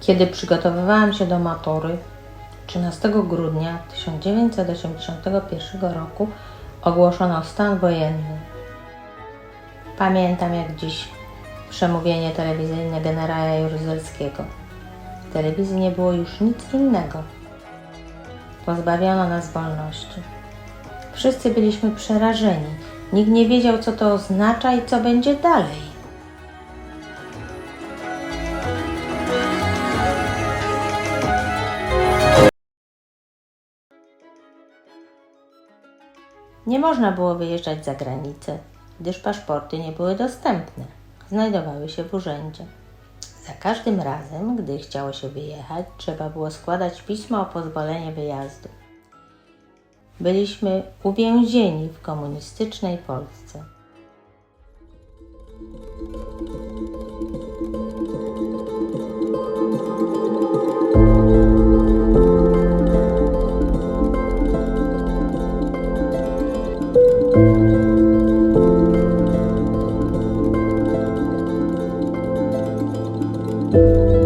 Kiedy przygotowywałam się do matury, 13 grudnia 1981 roku ogłoszono stan wojenny. Pamiętam jak dziś przemówienie telewizyjne generała Jaruzelskiego. W telewizji nie było już nic innego. Pozbawiono nas wolności. Wszyscy byliśmy przerażeni. Nikt nie wiedział, co to oznacza i co będzie dalej. Nie można było wyjeżdżać za granicę, gdyż paszporty nie były dostępne. Znajdowały się w urzędzie. Za każdym razem, gdy chciało się wyjechać, trzeba było składać pismo o pozwolenie wyjazdu. Byliśmy uwięzieni w komunistycznej Polsce. Música